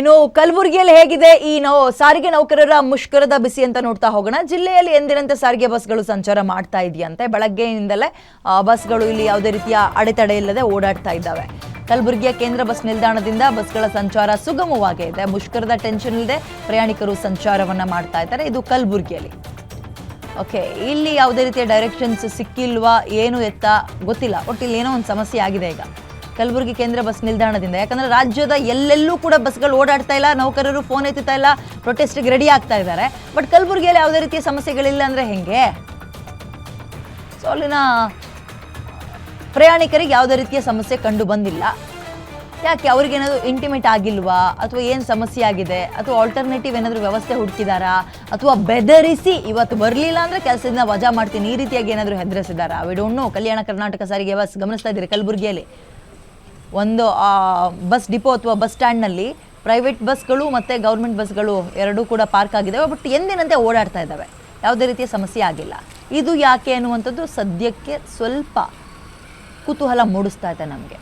ಇನ್ನು ಕಲಬುರಗಿಯಲ್ಲಿ ಹೇಗಿದೆ? ಈ ನೋ, ಸಾರಿಗೆ ನೌಕರರ ಮುಷ್ಕರದ ಬಿಸಿ ಅಂತ ನೋಡ್ತಾ ಹೋಗೋಣ. ಜಿಲ್ಲೆಯಲ್ಲಿ ಎಂದಿನಂತೆ ಸಾರಿಗೆ ಬಸ್ಗಳು ಸಂಚಾರ ಮಾಡ್ತಾ ಇದೆಯಂತೆ. ಬೆಳಗ್ಗೆಯಿಂದಲೇ ಬಸ್ಗಳು ಇಲ್ಲಿ ಯಾವುದೇ ರೀತಿಯ ಅಡೆತಡೆ ಇಲ್ಲದೆ ಓಡಾಡ್ತಾ ಇದ್ದಾವೆ. ಕಲಬುರಗಿಯ ಕೇಂದ್ರ ಬಸ್ ನಿಲ್ದಾಣದಿಂದ ಬಸ್ಗಳ ಸಂಚಾರ ಸುಗಮವಾಗೇ ಇದೆ. ಮುಷ್ಕರದ ಟೆನ್ಷನ್ ಇಲ್ಲದೆ ಪ್ರಯಾಣಿಕರು ಸಂಚಾರವನ್ನ ಮಾಡ್ತಾ ಇದ್ದಾರೆ. ಇದು ಕಲಬುರಗಿಯಲ್ಲಿ. ಓಕೆ, ಇಲ್ಲಿ ಯಾವುದೇ ರೀತಿಯ ಡೈರೆಕ್ಷನ್ಸ್ ಸಿಕ್ಕಿಲ್ವಾ? ಏನು ಎತ್ತ ಗೊತ್ತಿಲ್ಲ. ಒಟ್ಟು ಇಲ್ಲಿ ಏನೋ ಒಂದು ಸಮಸ್ಯೆ ಆಗಿದೆ ಈಗ. ಕಲಬುರಗಿ ಕೇಂದ್ರ ಬಸ್ ನಿಲ್ದಾಣದಿಂದ. ಯಾಕಂದ್ರೆ ರಾಜ್ಯದ ಎಲ್ಲೆಲ್ಲೂ ಕೂಡ ಬಸ್ಗಳು ಓಡಾಡ್ತಾ ಇಲ್ಲ, ನೌಕರರು ಫೋನ್ ಎತ್ತುತ್ತಾ ಇಲ್ಲ ಪ್ರೊಟೆಸ್ಟ್ಗೆ ರೆಡಿ ಆಗ್ತಾ ಇದ್ದಾರೆ. ಬಟ್ ಕಲಬುರಗಿಯಲ್ಲಿ ಯಾವುದೇ ರೀತಿಯ ಸಮಸ್ಯೆಗಳಿಲ್ಲ ಅಂದ್ರೆ ಹೆಂಗೆ? ಸೊ ಅಲ್ಲಿನ ಪ್ರಯಾಣಿಕರಿಗೆ ಯಾವುದೇ ರೀತಿಯ ಸಮಸ್ಯೆ ಕಂಡು ಬಂದಿಲ್ಲ. ಯಾಕೆ? ಅವ್ರಿಗೇನಾದ್ರು ಇಂಟಿಮೇಟ್ ಆಗಿಲ್ವಾ? ಅಥವಾ ಏನು ಸಮಸ್ಯೆ ಆಗಿದೆ? ಅಥವಾ ಆಲ್ಟರ್ನೇಟಿವ್ ಏನಾದರೂ ವ್ಯವಸ್ಥೆ ಹುಡುಕಿದಾರಾ? ಅಥವಾ ಬೆದರಿಸಿ ಇವತ್ತು ಬರಲಿಲ್ಲ ಅಂದರೆ ಕೆಲಸದಿಂದ ವಜಾ ಮಾಡ್ತೀನಿ, ಈ ರೀತಿಯಾಗಿ ಏನಾದರೂ ಹೆದರಿಸಿದಾರಾ? We don't know Kalyana Karnataka ಸಾರಿಗೆ ಬಸ್ ಗಮನಿಸ್ತಾ ಇದ್ದೀರಿ ಕಲಬುರಗಿಯಲ್ಲಿ. ಒಂದು ಬಸ್ ಡಿಪೋ ಅಥವಾ ಬಸ್ ಸ್ಟ್ಯಾಂಡ್ನಲ್ಲಿ ಪ್ರೈವೇಟ್ ಬಸ್ಗಳು ಮತ್ತು ಗೌರ್ಮೆಂಟ್ ಬಸ್ಗಳು ಎರಡೂ ಕೂಡ ಪಾರ್ಕ್ ಆಗಿದ್ದಾವೆ ಬಟ್ ಎಂದಿನಂತೆ ಓಡಾಡ್ತಾ ಇದ್ದಾವೆ ಯಾವುದೇ ರೀತಿಯ ಸಮಸ್ಯೆ ಆಗಿಲ್ಲ. ಇದು ಯಾಕೆ ಅನ್ನುವಂಥದ್ದು ಸದ್ಯಕ್ಕೆ ಸ್ವಲ್ಪ ಕುತೂಹಲ ಮೂಡಿಸ್ತಾ ಇದೆ ನಮಗೆ.